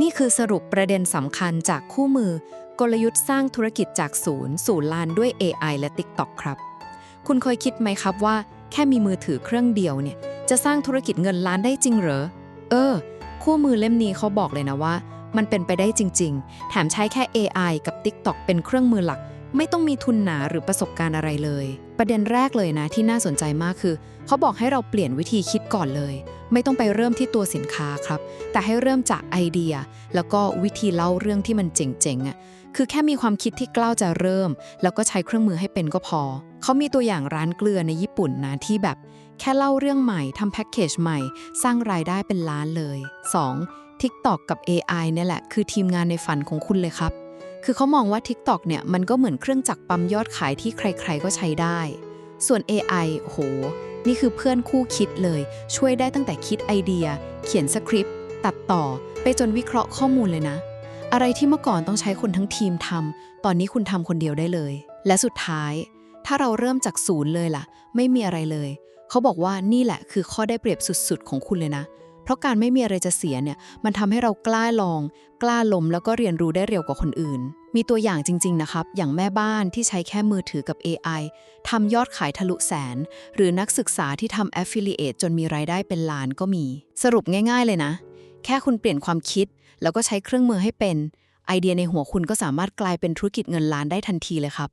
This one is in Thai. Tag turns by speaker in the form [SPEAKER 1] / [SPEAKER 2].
[SPEAKER 1] นี่คือสรุปประเด็นสำคัญจากคู่มือ กลยุทธ์สร้างธุรกิจจากศูนย์ สู่ล้านด้วย AI และ TikTok ครับ คุณเคยคิดไหมครับว่า แค่มีมือถือเครื่องเดียวเนี่ย จะสร้างธุรกิจเงินล้านได้จริงเหรอ เออ คู่มือเล่มนี้เขาบอกเลยนะว่า มันเป็นไปได้จริง ๆ แถมใช้แค่ AI กับ TikTok เป็นเครื่องมือหลัก ไม่ต้องมีทุนหนาหรือประสบการณ์อะไรเลย ประเด็นแรกเลยนะที่น่าสนใจมากคือ เขาบอกให้เราเปลี่ยนวิธีคิดก่อนเลย ไม่ต้องไปเริ่มที่ตัวสินค้าครับ แต่ให้เริ่มจากไอเดีย แล้วก็วิธีเล่าเรื่องที่มันเจ๋งๆอะคือแค่มีความคิดที่กล้าวจะเริ่ม แล้วก็ใช้เครื่องมือให้เป็นก็พอ เขามีตัวอย่างร้านเกลือในญี่ปุ่นนะที่แบบ แค่เล่าเรื่องใหม่ทำแพ็กเกจใหม่ สร้างรายได้เป็นล้านเลย 2. TikTok กับ AI เนี่ยแหละ คือทีมงานในฝันของคุณเลยครับ คือเขามองว่า TikTok เนี่ยมันก็เหมือนเครื่องจักรปั๊มยอดขายที่ใคร ๆ ก็ใช้ได้ ส่วน AI โห นี่คือเพื่อนคู่คิดเลย ช่วยได้ตั้งแต่คิดไอเดีย เขียนสคริปต์ ตัดต่อ ไปจนวิเคราะห์ข้อมูลเลยนะ อะไรที่เมื่อก่อนต้องใช้คนทั้งทีมทำตอนนี้คุณทำคนเดียวได้เลย และสุดท้าย ถ้าเราเริ่มจากศูนย์เลยล่ะ ไม่มีอะไรเลย เขาบอกว่านี่แหละคือข้อได้เปรียบสุดๆ ของคุณเลยนะ เพราะการไม่มีอะไรจะเสียเนี่ยมันทำให้เรากล้าลอง กล้าล้มแล้วก็เรียนรู้ได้เร็วกว่าคนอื่น มีตัวอย่างจริง ๆ นะครับ อย่างแม่บ้านที่ใช้แค่มือถือกับ AI ทำยอดขายทะลุแสน หรือนักศึกษาที่ทำ affiliate จนมีรายได้เป็นล้านก็มี สรุปง่าย ๆ เลยนะ แค่คุณเปลี่ยนความคิด แล้วก็ใช้เครื่องมือให้เป็นไอเดียในหัวคุณก็สามารถกลายเป็นธุรกิจเงินล้านได้ทันทีเลยครับ